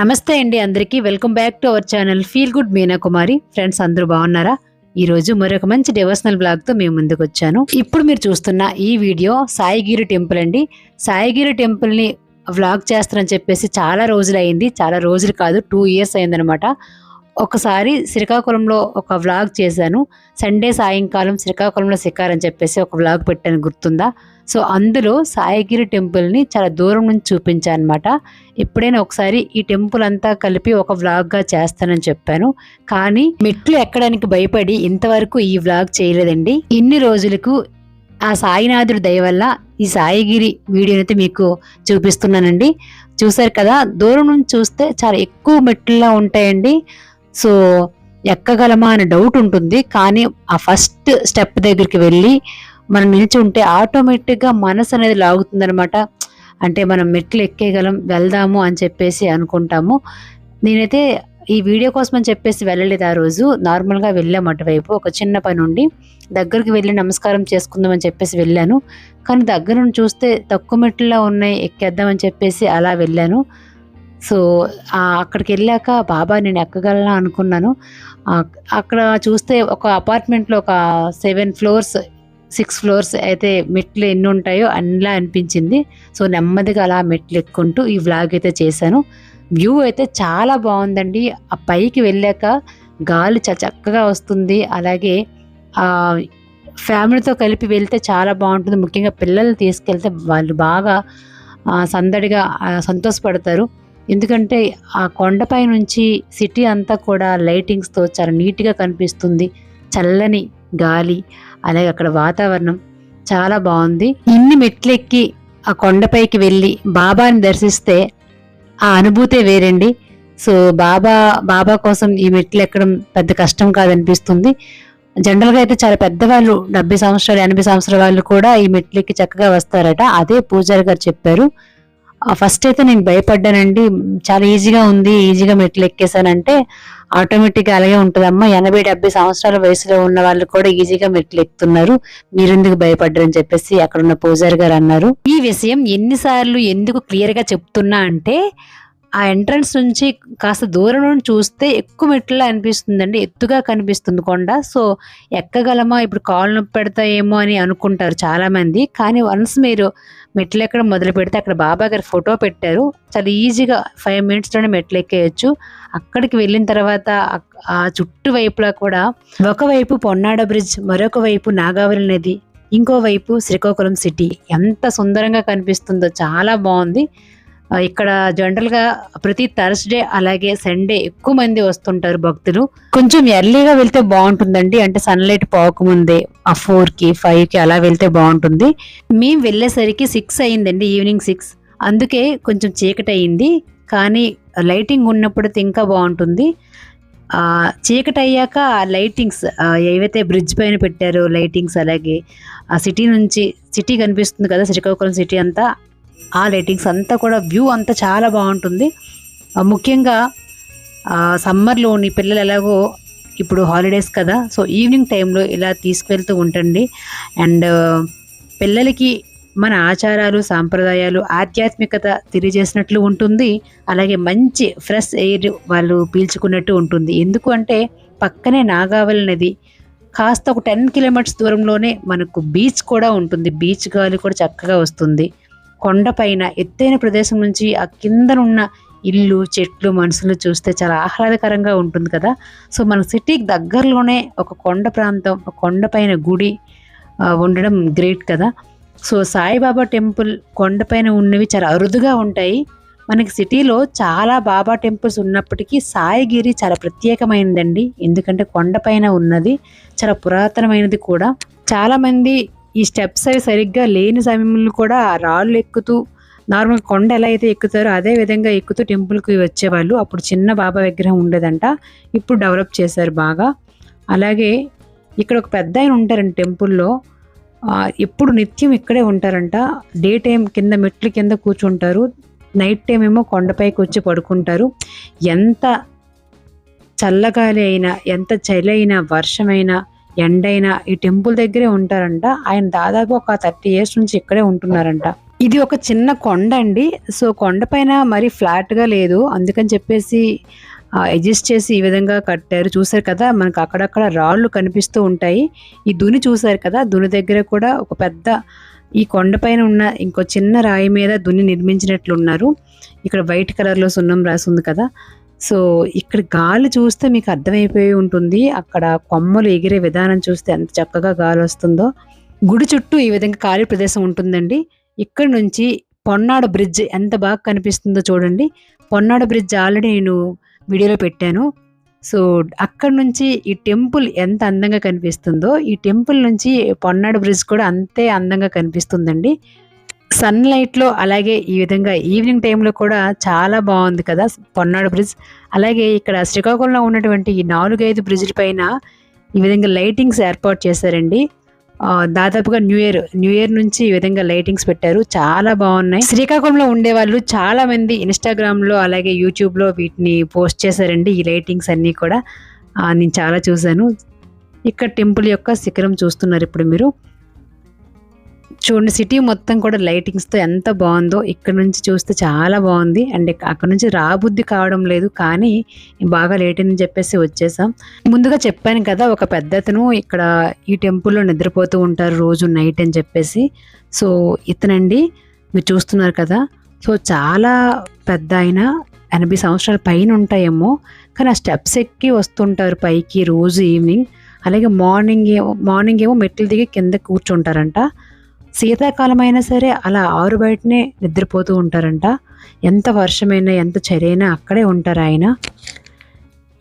నమస్తే అండి అందరికీ. Welcome back to our channel feel good Meena Kumari friends అందరూ బాగున్నారా? ఈ రోజు మరొక మంచి డివోషనల్ బ్లాగ్తో మేము ముందుకు వచ్చాను. ఇప్పుడు మీరు చూస్తున్న ఈ వీడియో సాయిగిరి టెంపుల్ అండి. సాయిగిరి టెంపుల్ని వ్లాగ్ చేస్తారని చెప్పేసి చాలా రోజులు అయింది చాలా రోజులు కాదు టూ ఇయర్స్ అయిందనమాట ఒకసారి శ్రీకాకుళంలో ఒక వ్లాగ్ చేశాను. సండే సాయంకాలం శ్రీకాకుళంలో శిఖార్ అని చెప్పేసి ఒక వ్లాగ్ పెట్టాను. గుర్తుందా? సో అందులో సాయిగిరి టెంపుల్ని చాలా దూరం నుంచి చూపించాను అనమాట ఎప్పుడైనా ఒకసారి ఈ టెంపుల్ అంతా కలిపి ఒక వ్లాగ్గా చేస్తానని చెప్పాను. కానీ మెట్లు ఎక్కడానికి భయపడి ఇంతవరకు ఈ వ్లాగ్ చేయలేదండి. ఇన్ని రోజులకు ఆ సాయినాథుడి దయ వల్ల ఈ సాయిగిరి వీడియోనైతే మీకు చూపిస్తున్నానండి. చూశారు కదా దూరం నుంచి చూస్తే చాలా ఎక్కువ మెట్లులా ఉంటాయండి. సో ఎక్కగలమా అనే డౌట్ ఉంటుంది. కానీ ఆ ఫస్ట్ స్టెప్ దగ్గరికి వెళ్ళి మనం నిలిచి ఉంటే ఆటోమేటిక్గా మనసు అనేది లాగుతుందనమాట అంటే మనం మెట్లు ఎక్కేయగలం వెళ్దాము అని చెప్పేసి అనుకుంటాము. నేనైతే ఈ వీడియో కోసం అని చెప్పేసి వెళ్ళలేదు ఆ రోజు. నార్మల్గా వెళ్ళాము అటువైపు. ఒక చిన్న పని ఉండి దగ్గరికి వెళ్ళి నమస్కారం చేసుకుందామని చెప్పేసి వెళ్ళాను. కానీ దగ్గర నుండి చూస్తే తక్కువ మెట్లలో ఉన్నాయి ఎక్కేద్దామని చెప్పేసి అలా వెళ్ళాను. సో అక్కడికి వెళ్ళాక బాబా నేను ఎక్కగలనా అనుకున్నాను. అక్కడ చూస్తే ఒక అపార్ట్మెంట్లో ఒక సెవెన్ ఫ్లోర్స్ సిక్స్ ఫ్లోర్స్ అయితే మెట్లు ఎన్ని ఉంటాయో అన్నిలా అనిపించింది. సో నెమ్మదిగా అలా మెట్లు ఎక్కుంటూ ఈ వ్లాగ్ అయితే చేశాను. వ్యూ అయితే చాలా బాగుందండి. ఆ పైకి వెళ్ళాక గాలి చక్కగా వస్తుంది. అలాగే ఫ్యామిలీతో కలిపి వెళ్తే చాలా బాగుంటుంది. ముఖ్యంగా పిల్లల్ని తీసుకెళ్తే వాళ్ళు బాగా సందడిగా సంతోషపడతారు. ఎందుకంటే ఆ కొండపై నుంచి సిటీ అంతా కూడా లైటింగ్స్తో చాలా నీట్గా కనిపిస్తుంది. చల్లని గాలి అలాగే అక్కడ వాతావరణం చాలా బాగుంది. ఇన్ని మెట్లెక్కి ఆ కొండపైకి వెళ్ళి బాబాని దర్శిస్తే ఆ అనుభూతే వేరండి. సో బాబా బాబా కోసం ఈ మెట్లు ఎక్కడం పెద్ద కష్టం కాదనిపిస్తుంది. జనరల్గా అయితే చాలా పెద్దవాళ్ళు డెబ్బై సంవత్సరాలు ఎనభై సంవత్సరాల వాళ్ళు కూడా ఈ మెట్లెక్కి చక్కగా వస్తారట. అదే పూజారి గారు చెప్పారు. ఫస్ట్ అయితే నేను భయపడ్డానండి. చాలా ఈజీగా ఉంది ఈజీగా మెట్లు ఎక్కేసానంటే ఆటోమేటిక్గా అలాగే ఉంటుందమ్మా ఎనభై డెబ్బై సంవత్సరాల వయసులో ఉన్న వాళ్ళు కూడా ఈజీగా మెట్లు ఎక్కుతున్నారు. మీరెందుకు భయపడ్డారని చెప్పేసి అక్కడ ఉన్న పూజారి గారు అన్నారు. ఈ విషయం ఎన్నిసార్లు ఎందుకు క్లియర్గా చెప్తున్నా అంటే ఆ ఎంట్రన్స్ నుంచి కాస్త దూరం నుండి చూస్తే ఎక్కువ మెట్లా అనిపిస్తుందండి. ఎత్తుగా కనిపిస్తుంది కొండ. సో ఎక్కగలమా? ఇప్పుడు కాళ్ళు నొప్పి పెడతాయేమో అని అనుకుంటారు చాలామంది. కానీ వన్స్ మీరు మెట్లు ఎక్కడం మొదలు పెడితే అక్కడ బాబా గారి ఫోటో పెట్టారు. చాలా ఈజీగా ఫైవ్ మినిట్స్లోనే మెట్లు ఎక్కేయచ్చు అక్కడికి వెళ్ళిన తర్వాత ఆ చుట్టూ వైపులా కూడా ఒకవైపు పొన్నాడ బ్రిడ్జ్ మరొక వైపు నాగావళి నది ఇంకోవైపు శ్రీకాకుళం సిటీ. ఎంత సుందరంగా కనిపిస్తుందో చాలా బాగుంది. ఇక్కడ జనరల్గా ప్రతి థర్స్డే అలాగే సండే ఎక్కువ మంది వస్తుంటారు భక్తులు. కొంచెం ఎర్లీగా వెళ్తే బాగుంటుందండి. అంటే సన్లైట్ పోకముందే ఆ ఫోర్కి ఫైవ్కి అలా వెళ్తే బాగుంటుంది. మేము వెళ్ళేసరికి సిక్స్ అయిందండి ఈవినింగ్ సిక్స్ అందుకే కొంచెం చీకటి అయింది. కానీ లైటింగ్ ఉన్నప్పుడు అయితే ఇంకా బాగుంటుంది. చీకటి అయ్యాక ఆ లైటింగ్స్ ఏవైతే బ్రిడ్జ్ పైన పెట్టారో లైటింగ్స్ అలాగే ఆ సిటీ నుంచి సిటీ కనిపిస్తుంది కదా శ్రీకాకుళం సిటీ అంతా ఆ లైటింగ్స్ అంతా కూడా వ్యూ అంతా చాలా బాగుంటుంది. ముఖ్యంగా సమ్మర్లోని పిల్లలు ఎలాగో ఇప్పుడు హాలిడేస్ కదా సో ఈవినింగ్ టైంలో ఇలా తీసుకువెళ్తూ ఉంటండి. అండ్ పిల్లలకి మన ఆచారాలు సాంప్రదాయాలు ఆధ్యాత్మికత తెలియజేసినట్లు ఉంటుంది. అలాగే మంచి ఫ్రెష్ ఎయిర్ వాళ్ళు పీల్చుకున్నట్టు ఉంటుంది. ఎందుకు అంటే పక్కనే నాగావళి నది కాస్త ఒక టెన్ కిలోమీటర్స్ దూరంలోనే మనకు బీచ్ కూడా ఉంటుంది. బీచ్ గాలి కూడా చక్కగా వస్తుంది. కొండపైన ఎత్తైన ప్రదేశం నుంచి ఆ కిందనున్న ఇల్లు చెట్లు మనుషులు చూస్తే చాలా ఆహ్లాదకరంగా ఉంటుంది కదా. సో మన సిటీకి దగ్గరలోనే ఒక కొండ ప్రాంతం ఒక కొండపైన గుడి ఉండడం గ్రేట్ కదా. సో సాయిబాబా టెంపుల్ కొండపైన ఉన్నవి చాలా అరుదుగా ఉంటాయి. మనకి సిటీలో చాలా బాబా టెంపుల్స్ ఉన్నప్పటికీ సాయిగిరి చాలా ప్రత్యేకమైనదండి. ఎందుకంటే కొండపైన ఉన్నది చాలా పురాతనమైనది కూడా. చాలామంది ఈ స్టెప్స్ అవి సరిగ్గా లేని సమయంలో కూడా రాళ్ళు ఎక్కుతూ నార్మల్ కొండ ఎలా అయితే ఎక్కుతారో అదే విధంగా ఎక్కుతూ టెంపుల్కి వచ్చేవాళ్ళు. అప్పుడు చిన్న బాబా విగ్రహం ఉండేదంట. ఇప్పుడు డెవలప్ చేశారు బాగా. అలాగే ఇక్కడ ఒక పెద్ద ఆయన ఉంటారండి టెంపుల్లో ఎప్పుడు నిత్యం ఇక్కడే ఉంటారంట. డే టైం కింద మెట్ల కింద కూర్చుంటారు. నైట్ టైం ఏమో కొండపైకి వచ్చి పడుకుంటారు. ఎంత చల్లగాలి అయినా ఎంత చలి అయినా వర్షమైనా ఎండైనా ఈ టెంపుల్ దగ్గరే ఉంటారంట. ఆయన దాదాపు ఒక థర్టీ ఇయర్స్ నుంచి ఇక్కడే ఉంటున్నారంట. ఇది ఒక చిన్న కొండ అండి. సో కొండ పైన మరి ఫ్లాట్గా లేదు. అందుకని చెప్పేసి అడ్జస్ట్ చేసి ఈ విధంగా కట్టారు. చూసారు కదా మనకు అక్కడక్కడ రాళ్ళు కనిపిస్తూ ఉంటాయి. ఈ దుని చూసారు కదా దుని దగ్గర కూడా ఒక పెద్ద ఈ కొండపైన ఉన్న ఇంకో చిన్న రాయి మీద దున్ని నిర్మించినట్లు ఉన్నారు ఇక్కడ వైట్ కలర్లో సున్నం రాసి ఉంది కదా. సో ఇక్కడ గాలి చూస్తే మీకు అర్థమైపోయి ఉంటుంది. అక్కడ కొమ్మలు ఎగిరే విధానం చూస్తే ఎంత చక్కగా గాలి వస్తుందో. గుడి చుట్టూ ఈ విధంగా ఖాళీ ప్రదేశం ఉంటుందండి. ఇక్కడ నుంచి పొన్నాడ బ్రిడ్జ్ ఎంత బాగా కనిపిస్తుందో చూడండి. పొన్నాడ బ్రిడ్జ్ ఆల్రెడీ నేను వీడియోలో పెట్టాను. సో అక్కడ నుంచి ఈ టెంపుల్ ఎంత అందంగా కనిపిస్తుందో ఈ టెంపుల్ నుంచి పొన్నాడు బ్రిడ్జ్ కూడా అంతే అందంగా కనిపిస్తుందండి. సన్లైట్లో అలాగే ఈ విధంగా ఈవినింగ్ టైంలో కూడా చాలా బాగుంది కదా పొన్నాడు బ్రిడ్జ్. అలాగే ఇక్కడ శ్రీకాకుళంలో ఉన్నటువంటి ఈ నాలుగైదు బ్రిడ్జ్ల పైన ఈ విధంగా లైటింగ్స్ ఏర్పాటు చేశారండి. దాదాపుగా న్యూ ఇయర్ న్యూ ఇయర్ నుంచి ఈ విధంగా లైటింగ్స్ పెట్టారు. చాలా బాగున్నాయి. శ్రీకాకుళంలో ఉండే వాళ్ళు చాలా మంది ఇన్స్టాగ్రామ్లో అలాగే యూట్యూబ్లో వీటిని పోస్ట్ చేశారండి ఈ లైటింగ్స్ అన్నీ కూడా. నేను చాలా చూశాను. ఇక్కడ టెంపుల్ యొక్క శిఖరం చూస్తున్నారు ఇప్పుడు మీరు. చూడండి సిటీ మొత్తం కూడా లైటింగ్స్తో ఎంత బాగుందో ఇక్కడ నుంచి చూస్తే చాలా బాగుంది. అండ్ అక్కడ నుంచి రాబుద్ధి కావడం లేదు కానీ బాగా లేట్ అని చెప్పేసి వచ్చేసాం. ముందుగా చెప్పాను కదా ఒక పెద్దతను ఇక్కడ ఈ టెంపుల్లో నిద్రపోతూ ఉంటారు రోజు నైట్ అని చెప్పేసి. సో ఇతనండి మీరు చూస్తున్నారు కదా సో చాలా పెద్ద ఆయన ఎనభై సంవత్సరాల పైన ఉంటాయేమో కానీ ఆ స్టెప్స్ ఎక్కి వస్తుంటారు పైకి రోజు ఈవినింగ్ అలాగే మార్నింగ్ ఏమో మార్నింగ్ ఏమో మెట్లు దిగి కింద కూర్చుంటారంట. శీతాకాలం అయినా సరే అలా ఆరు బయటనే నిద్రపోతూ ఉంటారంట. ఎంత వర్షమైనా ఎంత చరైనా అక్కడే ఉంటారు ఆయన.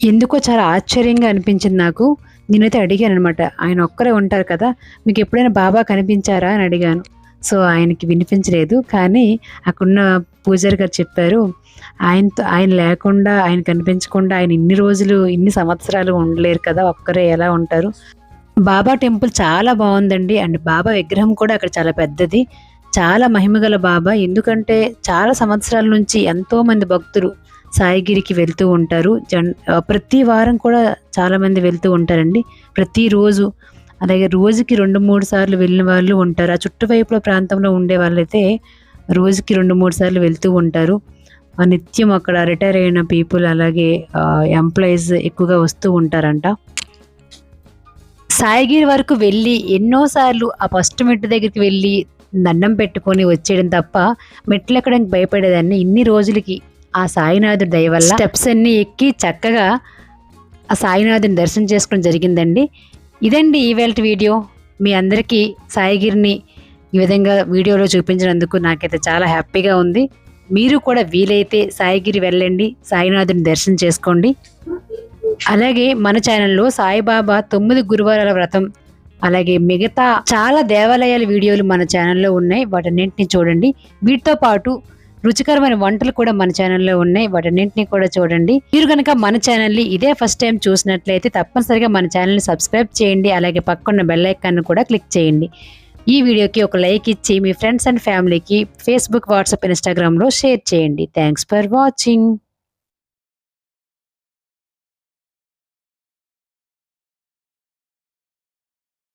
ఎందుకో చాలా ఆశ్చర్యంగా అనిపించింది నాకు. నేనైతే అడిగాను అనమాట ఆయన ఒక్కరే ఉంటారు కదా మీకు ఎప్పుడైనా బాబా కనిపించారా? అని అడిగాను. సో ఆయనకి వినిపించలేదు. కానీ అక్కడున్న పూజారి గారు చెప్పారు ఆయనతో ఆయన లేకుండా ఆయన కనిపించకుండా ఆయన ఇన్ని రోజులు ఇన్ని సంవత్సరాలు ఉండలేరు కదా ఒక్కరే ఎలా ఉంటారు? బాబా టెంపుల్ చాలా బాగుందండి. అండ్ బాబా విగ్రహం కూడా అక్కడ చాలా పెద్దది. చాలా మహిమగల బాబా. ఎందుకంటే చాలా సంవత్సరాల నుంచి ఎంతోమంది భక్తులు సాయిగిరికి వెళ్తూ ఉంటారు. జన్ ప్రతి వారం కూడా చాలామంది వెళ్తూ ఉంటారండి. ప్రతిరోజు అలాగే రోజుకి రెండు మూడు సార్లు వెళ్ళిన వాళ్ళు ఉంటారు. ఆ చుట్టువైపుల ప్రాంతంలో ఉండే వాళ్ళైతే రోజుకి రెండు మూడు సార్లు వెళ్తూ ఉంటారు. ఆ, నిత్యం అక్కడ రిటైర్ అయిన పీపుల్ అలాగే ఎంప్లాయీస్ ఎక్కువగా వస్తూ ఉంటారంట. సాయిగిరి వరకు వెళ్ళి ఎన్నోసార్లు ఆ ఫస్ట్ మెట్టు దగ్గరికి వెళ్ళి దండం పెట్టుకొని వచ్చేయడం తప్ప మెట్లు ఎక్కడానికి భయపడేదాన్ని ఇన్ని రోజులకి. ఆ సాయినాథుడి దయ వల్ల స్టెప్స్ అన్ని ఎక్కి చక్కగా ఆ సాయినాథుని దర్శనం చేసుకోవడం జరిగిందండి. ఇదండి ఈవేళ వీడియో. మీ అందరికీ సాయిగిరిని ఈ విధంగా వీడియోలో చూపించినందుకు నాకైతే చాలా హ్యాపీగా ఉంది. మీరు కూడా వీలైతే సాయిగిరి వెళ్ళండి సాయినాథుని దర్శనం చేసుకోండి. అలాగే మన ఛానల్లో సాయిబాబా తొమ్మిది గురువారాల వ్రతం అలాగే మిగతా చాలా దేవాలయాల వీడియోలు మన ఛానల్లో ఉన్నాయి. వాటన్నింటిని చూడండి. వీటితో పాటు రుచికరమైన వంటలు కూడా మన ఛానల్లో ఉన్నాయి. వాటన్నింటినీ కూడా చూడండి. మీరు కనుక మన ఛానల్ని ఇదే ఫస్ట్ టైం చూసినట్లయితే తప్పనిసరిగా మన ఛానల్ని సబ్స్క్రైబ్ చేయండి. అలాగే పక్కన్న బెల్ కూడా క్లిక్ చేయండి. ఈ వీడియోకి ఒక లైక్ ఇచ్చి మీ ఫ్రెండ్స్ అండ్ ఫ్యామిలీకి ఫేస్బుక్ వాట్సాప్ ఇన్స్టాగ్రామ్లో షేర్ చేయండి. Thanks for watching.